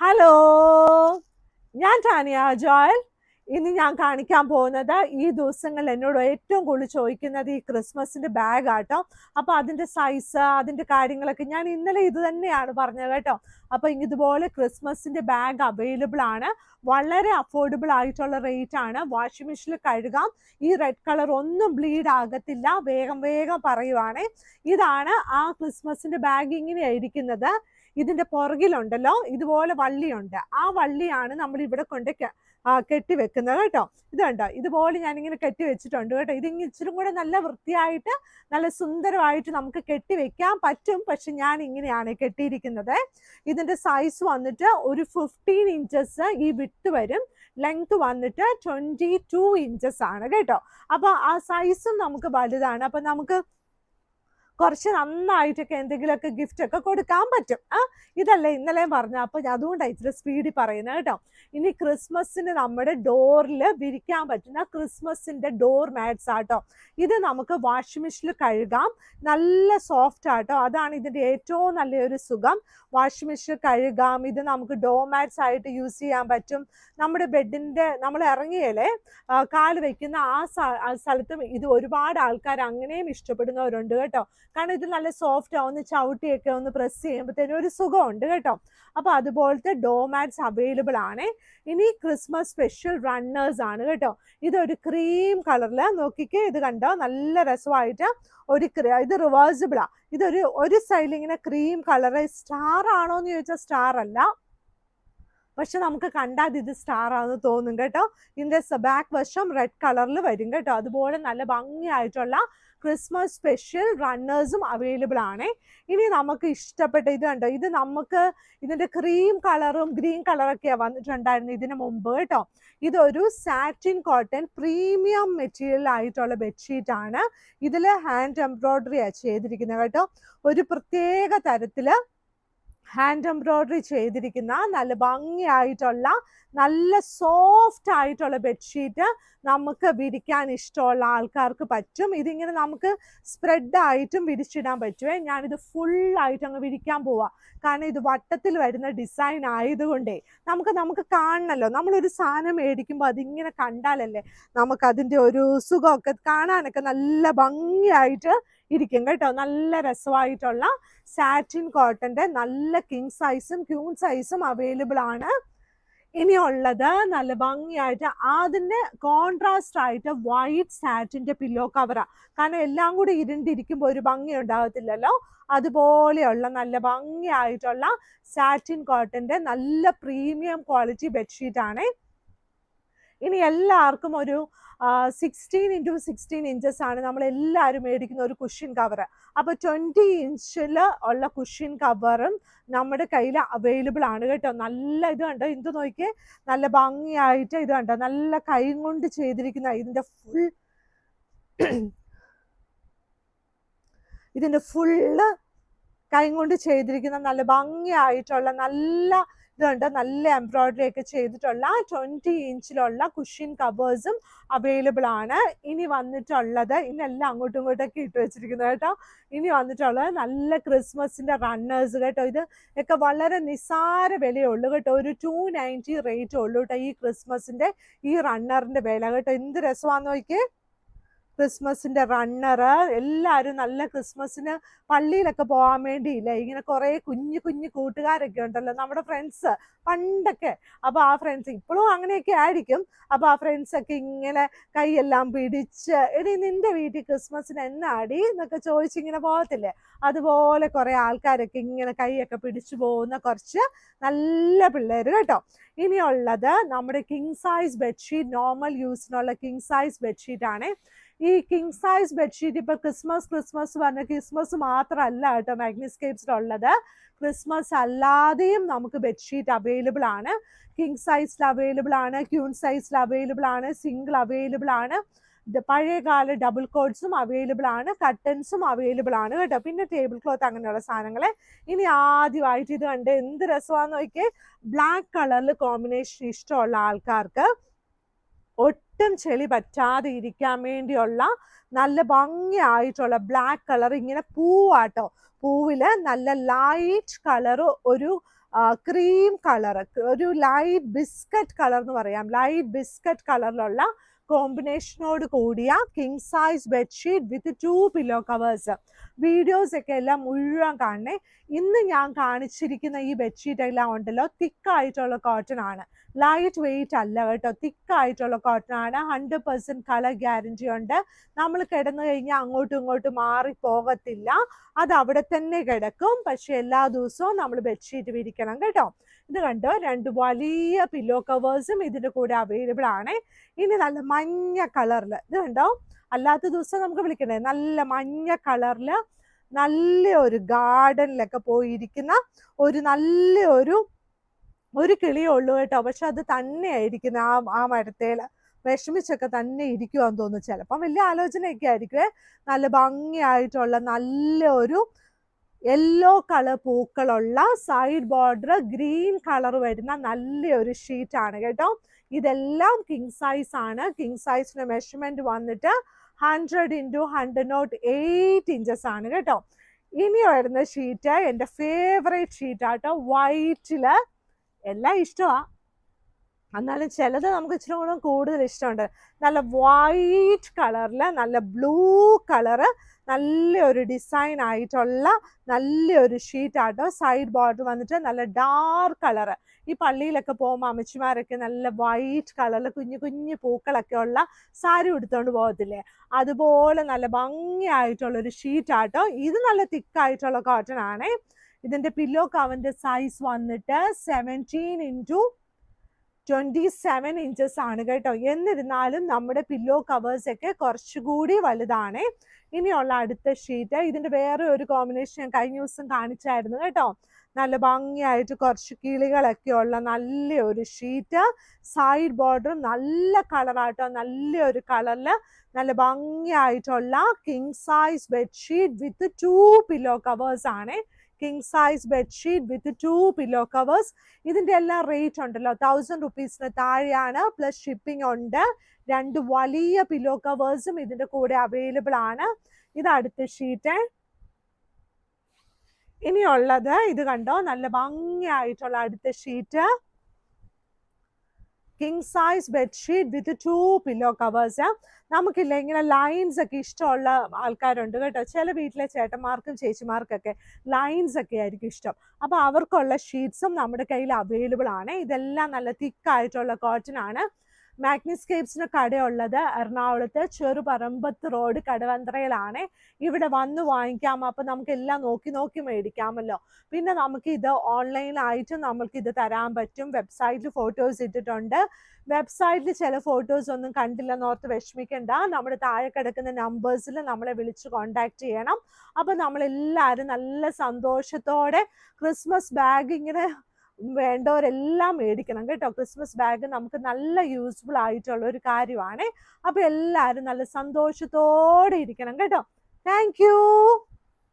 Hello ഞാൻ Tanya Joel. ഇന്ന് ഞാൻ കാണിക്കാൻ പോകുന്നത് ഈ ദിവസങ്ങളിൽ എന്നോട് ഏറ്റവും കൂടുതൽ ചോദിക്കുന്നത് ഈ ക്രിസ്മസിന്റെ ബാഗ് ആട്ടോ. അപ്പൊ അതിന്റെ സൈസ് അതിന്റെ കാര്യങ്ങളൊക്കെ ഞാൻ ഇന്നലെ ഇത് തന്നെയാണ് പറഞ്ഞത് കേട്ടോ. അപ്പൊ ഇതുപോലെ ക്രിസ്മസിന്റെ ബാഗ് അവൈലബിൾ ആണ്. വളരെ അഫോർഡബിൾ ആയിട്ടുള്ള റേറ്റ് ആണ്. വാഷിംഗ് മെഷീനിൽ കഴുകാം. ഈ റെഡ് കളർ ഒന്നും ബ്ലീഡ് ആകത്തില്ല. വേഗം വേഗം പറയുവാണേ. ഇതാണ് ആ ക്രിസ്മസിന്റെ ബാഗ് ഇങ്ങനെയാണ് ഇരിക്കുന്നത്. ഇതിന്റെ പുറകിലുണ്ടല്ലോ ഇതുപോലെ വള്ളിയുണ്ട്. ആ വള്ളിയാണ് നമ്മൾ ഇവിടെ കൊണ്ട് കെട്ടിവെക്കുന്നത് കേട്ടോ ഇത് കണ്ടോ? ഇതുപോലെ ഞാനിങ്ങനെ കെട്ടി വെച്ചിട്ടുണ്ട് കേട്ടോ. ഇതിങ്ങനെ ഇച്ചിരി കൂടെ നല്ല വൃത്തിയായിട്ട് നല്ല സുന്ദരമായിട്ട് നമുക്ക് കെട്ടി വെക്കാൻ പറ്റും. പക്ഷെ ഞാൻ ഇങ്ങനെയാണ് കെട്ടിയിരിക്കുന്നത്. ഇതിന്റെ സൈസ് വന്നിട്ട് ഒരു ഫിഫ്റ്റീൻ ഇഞ്ചസ് ഈ വിട്ട് വരും. ലെങ്ത് വന്നിട്ട് ട്വന്റി ടു ഇഞ്ചസ് ആണ് കേട്ടോ. അപ്പൊ ആ സൈസും നമുക്ക് വലുതാണ്. അപ്പൊ നമുക്ക് കുറച്ച് നന്നായിട്ടൊക്കെ എന്തെങ്കിലുമൊക്കെ ഗിഫ്റ്റ് ഒക്കെ കൊടുക്കാൻ പറ്റും. ആ ഇതല്ലേ ഇന്നലെ പറഞ്ഞ. അപ്പൊ അതുകൊണ്ടാണ് ഇച്ചിരി സ്പീഡിൽ പറയുന്നത് കേട്ടോ. ഇനി ക്രിസ്മസിന് നമ്മുടെ ഡോറിൽ വിരിക്കാൻ പറ്റുന്ന ക്രിസ്മസിന്റെ ഡോർ മാറ്റ്സ് ആട്ടോ ഇത് നമുക്ക് വാഷിംഗ് മെഷീനിൽ കഴുകാം. നല്ല സോഫ്റ്റ് ആട്ടോ അതാണ് ഇതിന്റെ ഏറ്റവും നല്ലൊരു സുഖം. വാഷിംഗ് മെഷീനിൽ കഴുകാം. ഇത് നമുക്ക് ഡോർ മാറ്റ്സ് ആയിട്ട് യൂസ് ചെയ്യാൻ പറ്റും. നമ്മുടെ ബെഡിന്റെ നമ്മൾ ഇറങ്ങിയല്ലേ ആ, കാൽ വയ്ക്കുന്ന ആ സ്ഥലത്തും ഇത് ഒരുപാട് ആൾക്കാർ അങ്ങനെയും ഇഷ്ടപ്പെടുന്നവരുണ്ട് കേട്ടോ. കാരണം ഇത് നല്ല സോഫ്റ്റ് ഒന്ന് ചവിട്ടിയൊക്കെ ഒന്ന് പ്രസ് ചെയ്യുമ്പോഴത്തേനും ഒരു സുഖമുണ്ട് കേട്ടോ. അപ്പോൾ അതുപോലത്തെ ഡോമാറ്റ്സ് അവൈലബിൾ ആണ്. ഇനി ക്രിസ്മസ് സ്പെഷ്യൽ റണ്ണേഴ്സ് ആണ് കേട്ടോ. ഇതൊരു ക്രീം കളറിൽ നോക്കിക്കേ ഇത് കണ്ടോ? നല്ല രസമായിട്ട് ഒരു ഇത് റിവേഴ്സിബിളാണ് ഇതൊരു ഒരു സൈഡിൽ ഇങ്ങനെ ക്രീം കളർ സ്റ്റാർ ആണോ എന്ന് ചോദിച്ചാൽ സ്റ്റാർ അല്ല. പക്ഷെ നമുക്ക് കണ്ടാൽ ഇത് സ്റ്റാർ ആണെന്ന് തോന്നും കേട്ടോ. ഇതിന്റെ ബാക്ക് വശം റെഡ് കളറിൽ വരും കേട്ടോ. അതുപോലെ നല്ല ഭംഗിയായിട്ടുള്ള ക്രിസ്മസ് സ്പെഷ്യൽ റണ്ണേഴ്സും അവൈലബിൾ ആണ്. ഇനി നമുക്ക് ഇഷ്ടപ്പെട്ട ഇത് കണ്ടോ? ഇത് നമുക്ക് ഇതിന്റെ ക്രീം കളറും ഗ്രീൻ കളറൊക്കെയാണ് വന്നിട്ടുണ്ടായിരുന്നു ഇതിന് മുമ്പ് കേട്ടോ. ഇതൊരു സാറ്റിൻ കോട്ടൺ പ്രീമിയം മെറ്റീരിയൽ ആയിട്ടുള്ള ബെഡ്ഷീറ്റ് ആണ്. ഇതിൽ ഹാൻഡ് എംബ്രോയിഡറിയാണ് ചെയ്തിരിക്കുന്നത് കേട്ടോ. ഒരു പ്രത്യേക തരത്തിൽ ഹാൻഡ് എംബ്രോയ്ഡറി ചെയ്തിരിക്കുന്ന നല്ല ഭംഗിയായിട്ടുള്ള നല്ല സോഫ്റ്റ് ആയിട്ടുള്ള ബെഡ്ഷീറ്റ് നമുക്ക് വിരിക്കാൻ ഇഷ്ടമുള്ള ആൾക്കാർക്ക് പറ്റും. ഇതിങ്ങനെ നമുക്ക് സ്പ്രെഡ് ആയിട്ടും വിരിച്ചിടാൻ പറ്റുമേ ഞാനിത് ഫുൾ ആയിട്ട് അങ്ങ് വിരിക്കാൻ പോവാം. കാരണം ഇത് വട്ടത്തിൽ വരുന്ന ഡിസൈൻ ആയതുകൊണ്ടേ നമുക്ക് നമുക്ക് കാണണമല്ലോ നമ്മളൊരു സാധനം മേടിക്കുമ്പോൾ അതിങ്ങനെ കണ്ടാലല്ലേ നമുക്കതിന്റെ ഒരു സുഖമൊക്കെ കാണാനൊക്കെ നല്ല ഭംഗിയായിട്ട് ഇരിക്കും കേട്ടോ. നല്ല രസമായിട്ടുള്ള സാറ്റിൻ കോട്ടന്റെ നല്ല കിങ് സൈസും ക്യൂൺ സൈസും അവൈലബിൾ ആണ്. ഇനിയുള്ളത് നല്ല ഭംഗിയായിട്ട് അതിന്റെ കോൺട്രാസ്റ്റ് ആയിട്ട് വൈറ്റ് സാറ്റിന്റെ പില്ലോ കവറാ കാരണം എല്ലാം കൂടി ഇരുണ്ടിരിക്കുമ്പോൾ ഒരു ഭംഗി ഉണ്ടാകത്തില്ലല്ലോ? അതുപോലെയുള്ള നല്ല ഭംഗിയായിട്ടുള്ള സാറ്റിൻ കോട്ടന്റെ നല്ല പ്രീമിയം ക്വാളിറ്റി ബെഡ്ഷീറ്റ് ആണ്. ഇനി എല്ലാവർക്കും ഒരു സിക്സ്റ്റീൻ ഇന്റു സിക്സ്റ്റീൻ ഇഞ്ചസ് ആണ് നമ്മൾ എല്ലാവരും മേടിക്കുന്ന ഒരു കുഷ്യൻ കവർ അപ്പോൾ ട്വന്റി ഇഞ്ചിൽ ഉള്ള കുഷ്യൻ കവറും നമ്മുടെ കയ്യിൽ അവൈലബിൾ ആണ് കേട്ടോ. നല്ല ഇത് കണ്ടോ? ഇത് നോക്കിയേ? നല്ല ഭംഗിയായിട്ട് ഇത് കണ്ടോ? നല്ല കൈ കൊണ്ട് ചെയ്തിരിക്കുന്ന ഇതിന്റെ ഫുൾ ഇതിന്റെ ഫുള്ള് കൈ കൊണ്ട് ചെയ്തിരിക്കുന്ന നല്ല ഭംഗിയായിട്ടുള്ള നല്ല ഇതുണ്ട്. നല്ല എംബ്രോയിഡറി ഒക്കെ ചെയ്തിട്ടുള്ള ട്വന്റി ഇഞ്ചിലുള്ള കുഷ്യൻ കവേഴ്സും അവൈലബിൾ ആണ്. ഇനി വന്നിട്ടുള്ളത് ഇന്നെല്ലാം അങ്ങോട്ടും ഇങ്ങോട്ടൊക്കെ ഇട്ട് വെച്ചിരിക്കുന്നത് കേട്ടോ. ഇനി വന്നിട്ടുള്ളത് നല്ല ക്രിസ്മസിന്റെ റണ്ണേഴ്സ് കേട്ടോ. ഇത് ഒക്കെ വളരെ നിസ്സാര വിലയുള്ളൂ കേട്ടോ. ഒരു ടു നയന്റി റേറ്റ് ഉള്ളൂ കേട്ടോ ഈ ക്രിസ്മസിന്റെ ഈ റണ്ണറിന്റെ വില കേട്ടോ. എന്ത് രസമാണെന്ന് നോക്കിയേ? ക്രിസ്മസിന്റെ റണ്ണറ് എല്ലാവരും നല്ല ക്രിസ്മസിന് പള്ളിയിലൊക്കെ പോകാൻ വേണ്ടിയില്ലേ? ഇങ്ങനെ കുറേ കുഞ്ഞു കുഞ്ഞു കൂട്ടുകാരൊക്കെ ഉണ്ടല്ലോ നമ്മുടെ ഫ്രണ്ട്സ് പണ്ടൊക്കെ. അപ്പോൾ ആ ഫ്രണ്ട്സ് ഇപ്പോഴും അങ്ങനെയൊക്കെ ആയിരിക്കും. അപ്പൊ ആ ഫ്രണ്ട്സൊക്കെ ഇങ്ങനെ കൈയെല്ലാം പിടിച്ച് എടി നിന്റെ വീട്ടിൽ ക്രിസ്മസിന് എന്നാടി എന്നൊക്കെ ചോദിച്ചിങ്ങനെ പോകത്തില്ലേ? അതുപോലെ കുറേ ആൾക്കാരൊക്കെ ഇങ്ങനെ കൈയൊക്കെ പിടിച്ചു പോകുന്ന കുറച്ച് നല്ല പിള്ളേർ കേട്ടോ. ഇനിയുള്ളത് നമ്മുടെ കിങ് സൈസ് ബെഡ്ഷീറ്റ് നോർമൽ യൂസിനുള്ള കിങ് സൈസ് ബെഡ്ഷീറ്റ് ആണ്. ഈ കിങ് സൈസ് ബെഡ്ഷീറ്റ് ഇപ്പൊ ക്രിസ്മസ് ക്രിസ്മസ് പറഞ്ഞ ക്രിസ്മസ് മാത്രമല്ല കേട്ടോ മാഗ്നിസ്കേപ്സിലുള്ളത് ക്രിസ്മസ് അല്ലാതെയും നമുക്ക് ബെഡ്ഷീറ്റ് അവൈലബിൾ ആണ്. കിങ് സൈസിൽ അവൈലബിൾ ആണ് ക്യൂൺ സൈസിൽ അവൈലബിൾ ആണ് സിംഗിൾ അവൈലബിൾ ആണ്. പഴയ പഴയകാല ഡബിൾ കോട്ട്സും അവൈലബിൾ ആണ് കട്ടൻസും അവൈലബിൾ ആണ് കേട്ടോ. പിന്നെ ടേബിൾ ക്ലോത്ത് അങ്ങനെയുള്ള സാധനങ്ങളെ. ഇനി ആദ്യമായിട്ട് ഇത് കണ്ട് എന്ത് രസമാണെന്ന് നോക്കിയേ? ബ്ലാക്ക് കളറിൽ കോമ്പിനേഷൻ ഇഷ്ടമുള്ള ആൾക്കാർക്ക് ഒട്ടും ചെളി പറ്റാതെ ഇരിക്കാൻ വേണ്ടിയുള്ള നല്ല ഭംഗിയായിട്ടുള്ള ബ്ലാക്ക് കളർ ഇങ്ങനെ പൂവാട്ടോ. പൂവിൽ നല്ല ലൈറ്റ് കളർ ഒരു ക്രീം കളർ ഒരു ലൈറ്റ് ബിസ്ക്കറ്റ് കളർ എന്ന് പറയാം. ലൈറ്റ് ബിസ്ക്കറ്റ് കളറിലുള്ള കോമ്പിനേഷനോട് കൂടിയ king size bedsheet with two pillow covers videos ഒക്കെ എല്ലാം മുഴുവൻ കാണണേ. ഇന്ന് ഞാൻ കാണിച്ചിരിക്കുന്ന ഈ ബെഡ്ഷീറ്റ് എല്ലാം ഉണ്ടല്ലോ തിക്കായിട്ടുള്ള കോട്ടൺ ആണ്. ലൈറ്റ് വെയിറ്റ് അല്ല കേട്ടോ തിക്കായിട്ടുള്ള കോട്ടൺ ആണ്. ഹൺഡ്രഡ് പെർസെന്റ് കളർ ഗ്യാരണ്ടി ഉണ്ട്. നമ്മൾ കിടന്നു കഴിഞ്ഞാൽ അങ്ങോട്ടും ഇങ്ങോട്ടും മാറി പോകത്തില്ല. അത് അവിടെ തന്നെ കിടക്കും. പക്ഷെ എല്ലാ ദിവസവും നമ്മൾ ബെഡ്ഷീറ്റ് വിരിക്കണം കേട്ടോ. ഇത് കണ്ടോ? രണ്ട് വലിയ പില്ലോ കവേഴ്സും ഇതിന്റെ കൂടെ അവൈലബിൾ ആണ്. ഇനി നല്ല മഞ്ഞ കളറിൽ ഇത് കണ്ടോ? അല്ലാത്ത ദിവസം നമുക്ക് വിളിക്കണേ നല്ല മഞ്ഞ കളറിൽ നല്ല ഒരു ഗാർഡനിലൊക്കെ പോയിരിക്കുന്ന ഒരു നല്ല ഒരു ഒരു കിളിയേ ഉള്ളൂ കേട്ടോ. പക്ഷെ അത് തന്നെയായിരിക്കുന്ന ആ ആ മരത്തേൽ വിഷമിച്ചൊക്കെ തന്നെ ഇരിക്കുവാന്ന് തോന്നുന്നു. ചിലപ്പം വലിയ ആലോചനയൊക്കെ ആയിരിക്കുമേ നല്ല ഭംഗിയായിട്ടുള്ള നല്ല ഒരു യെല്ലോ കളർ പൂക്കളുള്ള സൈഡ് ബോർഡർ ഗ്രീൻ കളർ വരുന്ന നല്ലൊരു ഷീറ്റാണ് കേട്ടോ. ഇതെല്ലാം കിങ് സൈസ് ആണ്. കിങ് സൈസിന്റെ മെഷർമെന്റ് വന്നിട്ട് hundred into hundred not eight inches ആണ് കേട്ടോ. ഇനി വരുന്ന ഷീറ്റ് എന്റെ ഫേവറേറ്റ് ഷീറ്റ് ആട്ടോ. വൈറ്റിൽ എല്ലാം ഇഷ്ടമാണ് എന്നാലും ചിലത് നമുക്ക് ഇച്ചിരി കൂടെ കൂടുതൽ ഇഷ്ടമുണ്ട്. നല്ല വൈറ്റ് കളറിൽ നല്ല ബ്ലൂ കളറ് നല്ലൊരു ഡിസൈൻ ആയിട്ടുള്ള നല്ലൊരു ഷീറ്റാട്ടോ സൈഡ് ബോർഡർ വന്നിട്ട് നല്ല ഡാർക്ക് കളറ് ഈ പള്ളിയിലൊക്കെ പോകുമ്പോൾ അമ്മച്ചിമാരൊക്കെ നല്ല വൈറ്റ് കളറിൽ കുഞ്ഞു കുഞ്ഞു പൂക്കളൊക്കെ ഉള്ള സാരി ഉടുത്തോണ്ട് പോകത്തില്ലേ അതുപോലെ നല്ല ഭംഗിയായിട്ടുള്ള ഒരു ഷീറ്റ് ആട്ടോ. ഇത് നല്ല തിക്കായിട്ടുള്ള കോട്ടൺ ആണേ. ഇതിന്റെ പില്ലോ കവന്റെ സൈസ് വന്നിട്ട് seventeen into twenty seven inches ആണ് കേട്ടോ. എന്നിരുന്നാലും നമ്മുടെ പില്ലോ കവേഴ്സൊക്കെ കുറച്ചുകൂടി വലുതാണ്. ഇനിയുള്ള അടുത്ത ഷീറ്റ് ഇതിന്റെ വേറെ ഒരു കോമ്പിനേഷൻ ഞാൻ കഴിഞ്ഞ ദിവസം കാണിച്ചായിരുന്നു കേട്ടോ. നല്ല ഭംഗിയായിട്ട് കുറച്ച് കിളികളൊക്കെ ഉള്ള നല്ല ഒരു ഷീറ്റ് സൈഡ് ബോർഡർ നല്ല കളറാട്ടോ നല്ല ഒരു കളറിൽ നല്ല ഭംഗിയായിട്ടുള്ള king size bedsheet with two pillow covers ആണ്. King size bedsheet with two pillow covers ഇതിന്റെ എല്ലാം റേറ്റ് ഉണ്ടല്ലോ. തൗസൻഡ് റുപ്പീസിന് താഴെയാണ്. പ്ലസ് ഷിപ്പിംഗ് ഉണ്ട്. രണ്ട് വലിയ പില്ലോ കവേഴ്സും ഇതിന്റെ കൂടെ അവൈലബിൾ ആണ്. ഇത് അടുത്ത ഷീറ്റ് ഇനിയുള്ളത് ഇത് കണ്ടോ? നല്ല ഭംഗിയായിട്ടുള്ള അടുത്ത sheet king size bedsheet with two pillow covers നമുക്കില്ല ഇങ്ങനെ ലൈൻസ് ഒക്കെ ഇഷ്ടമുള്ള ആൾക്കാരുണ്ട് കേട്ടോ. ചില വീട്ടിലെ ചേട്ടന്മാർക്കും ചേച്ചിമാർക്കൊക്കെ ലൈൻസ് ഒക്കെ ആയിരിക്കും ഇഷ്ടം. അപ്പോൾ അവർക്കുള്ള ഷീറ്റ്സും നമ്മുടെ കയ്യിൽ അവൈലബിൾ ആണ്. ഇതെല്ലാം നല്ല തിക്കായിട്ടുള്ള കോട്ടൺ ആണ്. മാഗ്നിസ്കേപ്സിന് കടയുള്ളത് എറണാകുളത്ത് ചെറുപറമ്പത്ത് റോഡ് കടവന്ത്രയിലാണ്. ഇവിടെ വന്ന് വാങ്ങിക്കാം. അപ്പം നമുക്ക് എല്ലാം നോക്കി നോക്കി മേടിക്കാമല്ലോ. പിന്നെ നമുക്ക് ഇത് ഓൺലൈനായിട്ട് നമുക്ക് ഇത് തരാൻ പറ്റും. വെബ്സൈറ്റിൽ ഫോട്ടോസ് ഇട്ടിട്ടുണ്ട്. വെബ്സൈറ്റിൽ ചില ഫോട്ടോസ് ഒന്നും കണ്ടില്ലെന്ന് ഓർത്ത് വിഷമിക്കണ്ട. നമ്മുടെ താഴെ കിടക്കുന്ന നമ്പേഴ്സിൽ നമ്മളെ വിളിച്ച് കോണ്ടാക്ട് ചെയ്യണം. അപ്പം നമ്മളെല്ലാവരും നല്ല സന്തോഷത്തോടെ ക്രിസ്മസ് ബാഗ് ഇങ്ങനെ വേണ്ടവരെല്ലാം മേടിക്കണം കേട്ടോ. ക്രിസ്മസ് ബാഗ് നമുക്ക് നല്ല യൂസ്ഫുൾ ആയിട്ടുള്ള ഒരു കാര്യമാണ്. അപ്പോൾ എല്ലാവരും നല്ല സന്തോഷത്തോടെ ഇരിക്കണം കേട്ടോ. താങ്ക്